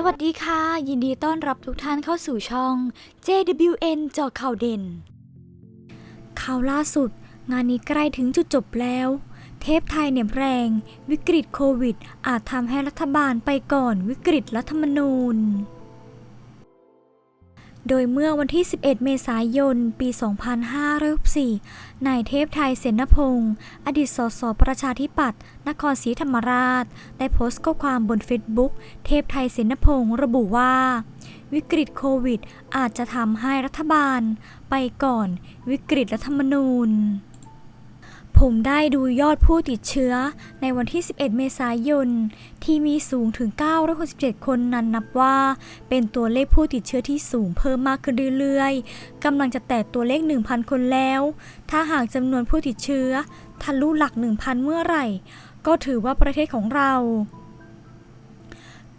สวัสดีค่ะ ยินดีต้อนรับทุกท่านเข้าสู่ช่อง JWN จอข่าวเด่น ข่าวล่าสุด งานนี้ใกล้ถึงจุดจบแล้ว เทพไทยเหน็บแรง วิกฤตโควิด อาจทำให้รัฐบาลไปก่อนวิกฤตรัฐธรรมนูญ โดยเมื่อวันที่ 11 เมษายน ปี 2564นายเทพไทยเสนพงศ์อดีตสสประชาธิปัตย์นครศรีธรรมราช ได้โพสต์ข้อความบนเฟซบุ๊กเทพไทยเสนพงศ์ระบุว่า วิกฤตโควิดอาจจะทำให้รัฐบาล ไปก่อนวิกฤตรัฐธรรมนูญ ผมได้ดูยอดผู้ติดเชื้อในวันที่ 11 เมษายน ที่มีสูงถึง 967 คนนั้นนับว่า เป็นตัวเลขผู้ติดเชื้อที่สูงเพิ่มมากขึ้นเรื่อยๆ กำลังจะแตะตัวเลข 1,000 คนแล้ว ถ้าหากจำนวนผู้ติดเชื้อทะลุหลัก 1,000 เมื่อไหร่ ก็ถือว่าประเทศของเรา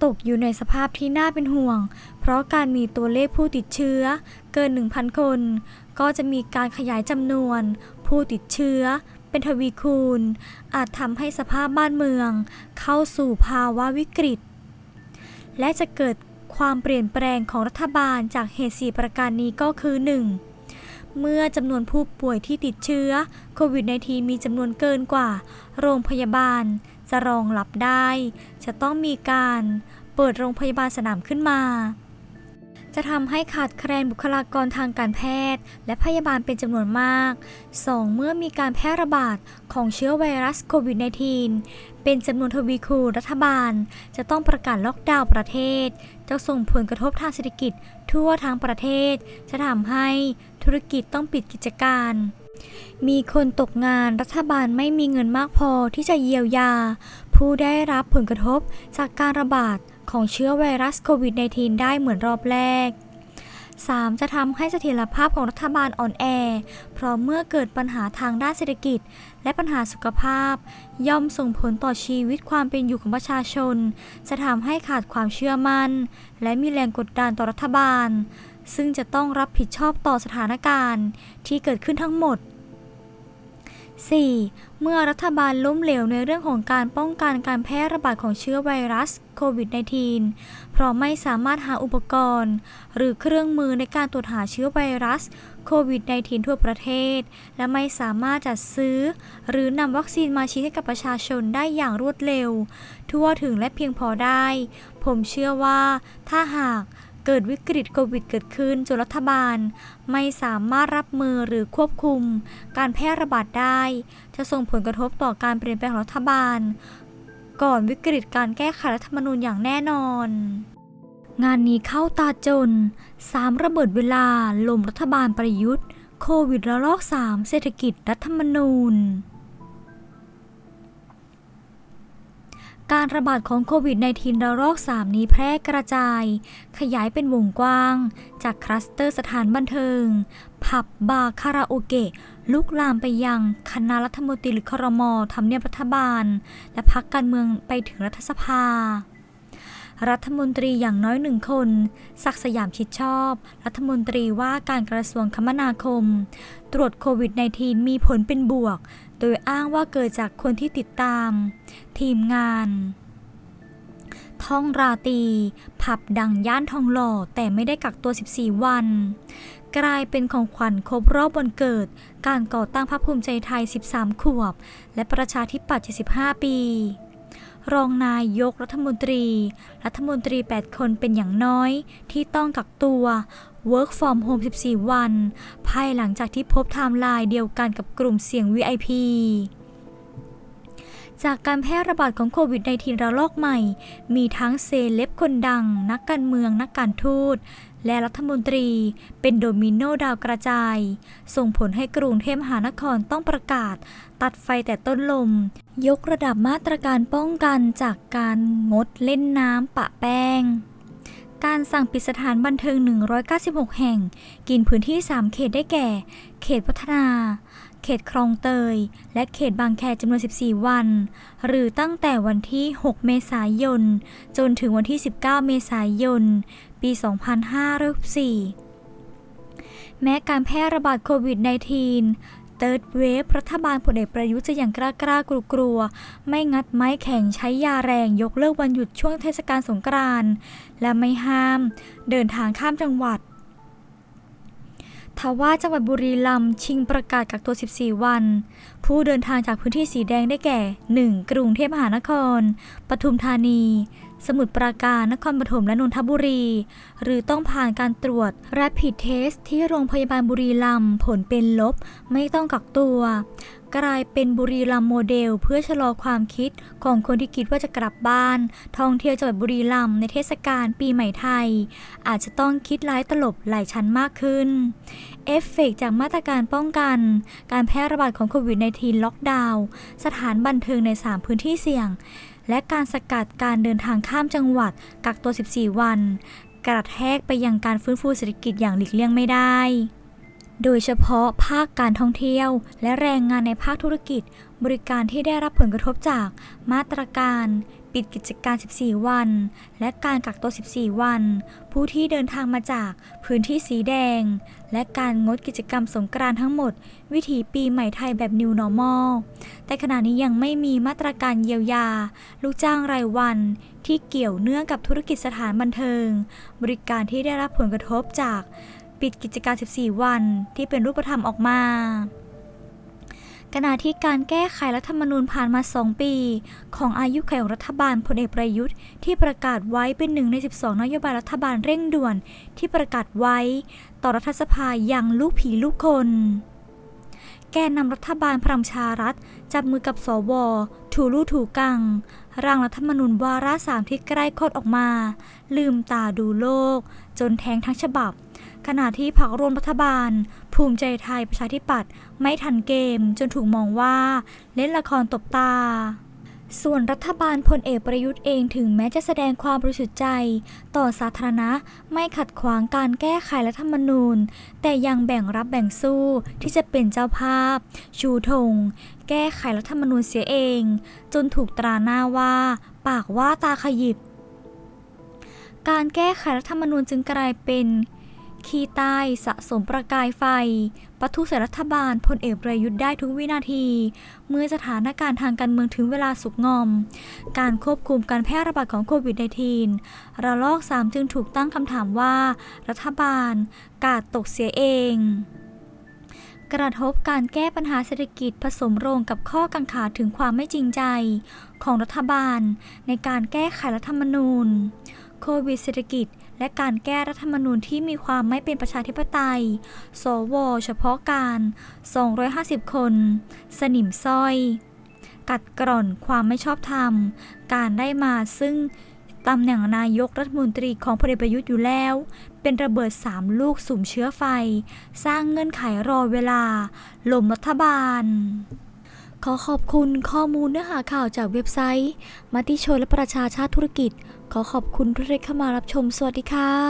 ตกอยู่ในสภาพที่น่าเป็นห่วง เพราะการมีตัวเลขผู้ติดเชื้อ เกิน 1,000 คน ก็จะมีการขยายจำนวนผู้ติดเชื้อ เป็นทวีคูณ อาจทำให้สภาพบ้านเมือง เข้าสู่ภาวะวิกฤต และจะเกิดความเปลี่ยนแปลงของรัฐบาลจากเหตุสีประการนี้ก็คือ 1. เมื่อจำนวนผู้ป่วยที่ติดเชื้อโควิด -19 มีจำนวนเกินกว่า โรงพยาบาล จะรองรับได้ จะต้องมีการเปิดโรงพยาบาลสนามขึ้นมา จะทำให้ขาดแคลนบุคลากรทางการแพทย์ และพยาบาลเป็นจำนวนมาก 2. เมื่อมีการแพร่ระบาดของเชื้อไวรัสโควิด -19 เป็นจำนวนทวีคูณรัฐบาล จะต้องประกาศล็อกดาวน์ประเทศ จะส่งผลกระทบทางเศรษฐกิจทั่วทั้งประเทศ จะทำให้ธุรกิจต้องปิดกิจการมีคนตกงานรัฐบาลไม่มีเงินมากพอที่จะเยียวยา ผู้ได้รับผลกระทบจากการระบาด ของเชื้อไวรัสโควิด -19 ได้เหมือนรอบแรก 3. จะทำให้เสถียรภาพของรัฐบาลอ่อนแอ เพราะเมื่อเกิดปัญหาทางด้านเศรษฐกิจ และปัญหาสุขภาพ ย่อมส่งผลต่อชีวิตความเป็นอยู่ของประชาชน จะทำให้ขาดความเชื่อมั่น และมีแรงกดดันต่อรัฐบาล ซึ่งจะต้องรับผิดชอบต่อสถานการณ์ที่เกิดขึ้นทั้งหมด 4. เมื่อรัฐบาลล้มเหลวในเรื่องของการป้องกันการแพร่ระบาดของเชื้อไวรัสโควิด -19 เพราะไม่สามารถหาอุปกรณ์ หรือเครื่องมือในการตรวจหาเชื้อไวรัสโควิด -19 ทั่วประเทศ และไม่สามารถจัดซื้อ หรือนำวัคซีนมาฉีดให้กับประชาชนได้อย่างรวดเร็ว ทั่วถึงและเพียงพอได้ ผมเชื่อว่าถ้าหาก เกิดวิกฤตโควิดเกิดขึ้นจนรัฐบาล ไม่สามารถรับมือหรือควบคุม การแพร่ระบาดได้ จะส่งผลกระทบต่อการเปลี่ยนแปลงของรัฐบาล ก่อนวิกฤตการแก้ไขรัฐธรรมนูญอย่างแน่นอน งานนี้เข้าตาจน3ระเบิดเวลาลมรัฐบาลประยุทธ์ โควิดระลอก 3 เศรษฐกิจรัฐธรรมนูญ การระบาดของโควิด -19 ระลอก 3 นี้แพร่กระจาย ขยายเป็นวงกว้าง จากคลัสเตอร์สถานบันเทิง ผับบาร์คาราโอเกะ ลุกลามไปยังคณะรัฐมนตรีหรือครมทำเนียบรัฐบาล และพักการเมืองไปถึงรัฐสภา รัฐมนตรีอย่างน้อยหนึ่งคน ศักสยามชิดชอบ รัฐมนตรีว่าการกระทรวงคมนาคม ตรวจโควิด -19 มีผลเป็นบวก โดยอ้างว่าเกิดจากคนที่ติดตาม ทีมงาน ท่องราตี ผับดังย่านทองหล่อแต่ไม่ได้กักตัว 14 วันกลายเป็นของขวัญครบรอบวันเกิด การก่อตั้งพรรคภูมิใจไทย 13 ขวบ และประชาธิปัตย์ 75 ปี รองนายกรัฐมนตรี รัฐมนตรี 8 คนเป็นอย่างน้อย ที่ต้องกักตัว Work from Home 14 วัน ภายหลังจากที่พบไทม์ไลน์เดียวกันกับกลุ่มเสี่ยง VIP จากการแพร่ระบาดของโควิด -19 ระลอกใหม่ มีทั้งเซเลบคนดัง นักการเมือง นักการทูต และรัฐมนตรีเป็นโดมิโนดาวกระจาย ส่งผลให้กรุงเทพมหานครต้องประกาศ ตัดไฟแต่ต้นลม ยกระดับมาตรการป้องกันจากการงดเล่นน้ำปะแป้งการสั่งปิดสถานบันเทิง 196 แห่ง กินพื้นที่ 3 เขตได้แก่ เขตพัฒนา ขตคลองเตย และเขตบางแคจำนวน 14 วัน หรือตั้งแต่วันที่ 6 เมษายน จนถึงวันที่ 19 เมษายน ปี 2564แม้การแพร่ระบาดโควิด -19 Third Wave รัฐบาลพลเอกประยุทธ์จะอย่างกล้ากล้ากลัวกลัวๆไม่งัดไม้แข็งใช้ยาแรงยกเลิกวันหยุดช่วงเทศกาลสงกรานต์และไม่ห้าม เดินทางข้ามจังหวัด ทว่าจังหวัดบุรีรัมย์ชิงประกาศกักตัว 14 วัน ผู้เดินทางจากพื้นที่สีแดงได้แก่ 1. กรุงเทพมหานคร ปทุมธานี สมุทรปราการนครปฐมและนนทบุรี หรือต้องผ่านการตรวจ Rapid Test ที่โรงพยาบาลบุรีรัมย์ผลเป็นลบ ไม่ต้องกักตัว กลายเป็นบุรีรัมย์โมเดล เพื่อชะลอความคิดของคนที่คิดว่าจะกลับบ้าน ท่องเที่ยวจังหวัดบุรีรัมย์ในเทศกาลปีใหม่ไทย อาจจะต้องคิดร้ายตลบหลายชั้นมากขึ้นเอฟเฟกต์จากมาตรการป้องกัน การแพร่ระบาดของโควิด -19 ล็อกดาวน์สถานบันเทิงใน 3 พื้นที่เสี่ยง และการสกัดการเดินทางข้ามจังหวัดกักตัว 14 วัน กระแทกไปยังการฟื้นฟูเศรษฐกิจอย่างหลีกเลี่ยงไม่ได้ โดยเฉพาะภาคการท่องเที่ยว และแรงงานในภาคธุรกิจ บริการที่ได้รับผลกระทบจากมาตรการ ปิดกิจการ 14 วัน และการกักตัว 14 วัน ผู้ที่เดินทางมาจากพื้นที่สีแดง และการงดกิจกรรมสงกรานต์ทั้งหมด วิถีปีใหม่ไทยแบบ New Normal แต่ขณะนี้ยังไม่มีมาตรการเยียวยา ลูกจ้างรายวันที่เกี่ยวเนื่องกับธุรกิจสถานบันเทิง บริการที่ได้รับผลกระทบจากปิดกิจการ 14 วันที่เป็นรูปธรรมออกมา ขณะที่การแก้ไขรัฐธรรมนูญผ่านมา 2 ปี ของอายุขัยของรัฐบาลพลเอกประยุทธ์ที่ประกาศไว้เป็นหนึ่งใน 12 นโยบายรัฐบาลเร่งด่วนที่ประกาศไว้ ต่อรัฐสภาอย่างลูกผีลูกคน แกนนำรัฐบาลพลังประชารัฐ จับมือกับสวถูลู่ถูกัง ร่างรัฐธรรมนูญวาระสามที่ใกล้คลอดออกมา ลืมตาดูโลก จนแทงทั้งฉบับ ขณะที่พรรคร่วมรัฐบาล ภูมิใจไทยประชาธิปัตย์ไม่ทันเกมจนถูกมองว่าเล่นละครตบตาส่วนรัฐบาลพลเอกประยุทธ์เองถึงแม้จะแสดงความบริสุทธิ์ใจ ต่อสาธารณะไม่ขัดขวางการแก้ไขรัฐธรรมนูญ แต่ยังแบ่งรับแบ่งสู้ที่จะเป็นเจ้าภาพ ชูธงแก้ไขรัฐธรรมนูญเสียเอง จนถูกตราหน้าว่า ปากว่าตาขยิบ การแก้ไขรัฐธรรมนูญจึงกลายเป็น ขี้ใต้สะสมประกายไฟปะทุใส่รัฐบาลพลเอกประยุทธ์ได้ทุกวินาที เมื่อสถานการณ์ทางการเมืองถึงเวลาสุกงอม การควบคุมการแพร่ระบาดของโควิด -19 ระลอก 3 จึงถูกตั้งคำถามว่า รัฐบาล กาดตกเสียเอง กระทบการแก้ปัญหาเศรษฐกิจผสมโรงกับข้อกังขาถึงความไม่จริงใจ ของรัฐบาลในการแก้ไขรัฐธรรมนูญ โควิดเศรษฐกิจ และการแก้รัฐธรรมนูญที่มีความไม่เป็นประชาธิปไตย สว เฉพาะการ 250 คน สนิมสร้อย กัดกร่อนความไม่ชอบธรรม การได้มาซึ่งตำแหน่งนายกรัฐมนตรีของพลเอกประยุทธ์อยู่แล้ว เป็นระเบิด3ลูกสุ่มเชื้อไฟ สร้างเงื่อนไขรอเวลาล่มรัฐบาล ขอขอบคุณข้อมูลเนื้อหาข่าวจากเว็บไซต์ มติชนและประชาชาติธุรกิจ ขอขอบคุณทุกท่านที่เข้ามารับชม สวัสดีค่ะ